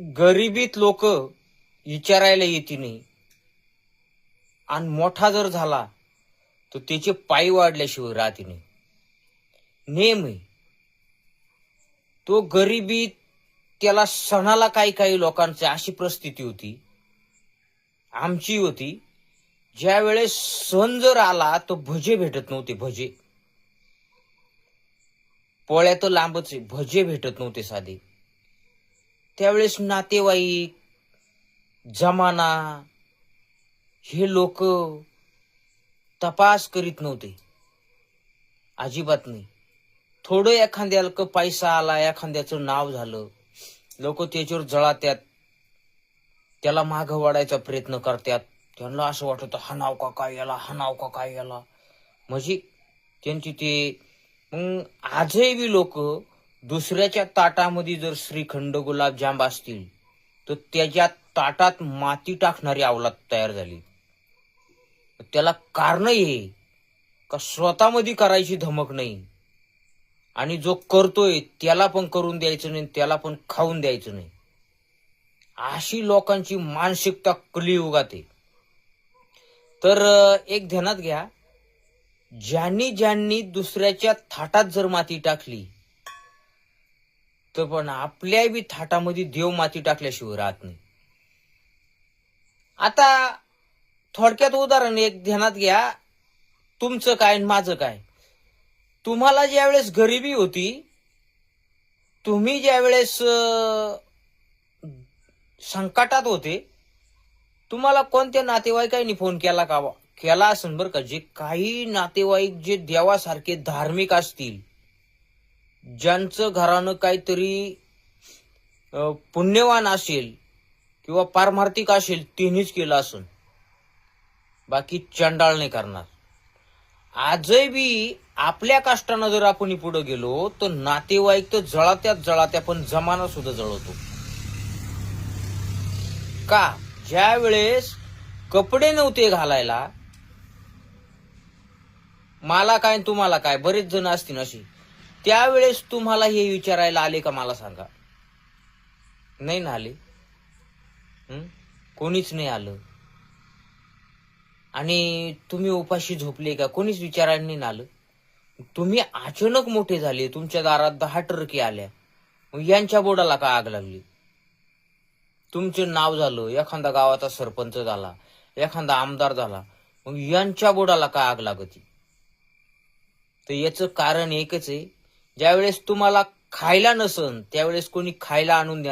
गरिबीत लोक विचारायला येते नाही. आणि मोठा जर झाला तर त्याचे पायी वाढल्याशिवाय राहते नाही. नेम आहे तो गरिबी त्याला सणाला काही काही लोकांची अशी परिस्थिती होती. आमची होती. ज्या वेळेस सण जर आला तर भजे भेटत नव्हते भजे. पोळ्या तर लांबच आहे भजे भेटत नव्हते साधे. त्यावेळेस नातेवाईक जमाना हे लोक तपास करीत नव्हते. अजिबात नाही. थोडं एखाद्याला क पैसा आला एखाद्याचं नाव झालं लोक त्याच्यावर जळात्यात. त्याला मागं वाढायचा प्रयत्न करतात त्यांना असं वाटत हा नाव का काय याला? हा नाव का काय याला? म्हणजे त्यांची ते मग आजही लोक दुसऱ्याच्या ताटामध्ये जर श्रीखंड गुलाबजाम असतील तर त्याच्या ताटात माती टाकणारी अवलाद तयार झाली. त्याला कारण हे का स्वतःमध्ये करायची धमक नाही. आणि जो करतोय त्याला पण करून द्यायचं नाही त्याला पण खाऊन द्यायचं नाही. अशी लोकांची मानसिकता कलियुगात आहे तर एक ध्यानात घ्या. ज्यांनी ज्यांनी दुसऱ्याच्या थाटात जर माती टाकली तर पण आपल्या बी थाटामध्ये देव माती टाकल्याशिवाय राहत नाही. आता थोडक्यात उदाहरण एक ध्यानात घ्या. तुमचं काय आणि माझं काय? तुम्हाला ज्यावेळेस गरिबी होती तुम्ही ज्यावेळेस संकटात होते तुम्हाला कोणत्या नातेवाईकांनी फोन केला का केला असेल बरं का? जे काही नातेवाईक जे देवासारखे धार्मिक असतील ज्यांचं घरानं काहीतरी पुण्यवान असेल किंवा पारमार्थिक असेल तिन्हीच केलं असून. बाकी चंडाळ नाही करणार. आजही बी आपल्या कष्टानं जर आपण पुढे गेलो तर नातेवाईक तर जळात्यात जळात्या पण जमाना सुद्धा जळवतो. का? ज्या वेळेस कपडे नव्हते घालायला मला काय तुम्हाला काय बरेच जण असतील अशी त्यावेळेस तुम्हाला हे विचारायला आले का मला सांगा? नाही ना आले. कोणीच नाही आलं. आणि तुम्ही उपाशी झोपले का? कोणीच विचारायला नाही ना आलं. तुम्ही अचानक मोठे झाले तुमच्या दारात दहा टरकी आल्या. यांच्या बोर्डाला का आग लागली? तुमचं नाव झालं एखादा गावाचा सरपंच झाला एखादा आमदार झाला. मग यांच्या बोर्डाला का आग लागती? तर याचं कारण एकच आहे ज्यावेळेस तुम्हाला खायला नसन त्यावेळेस कोणी खायला आणून द्या.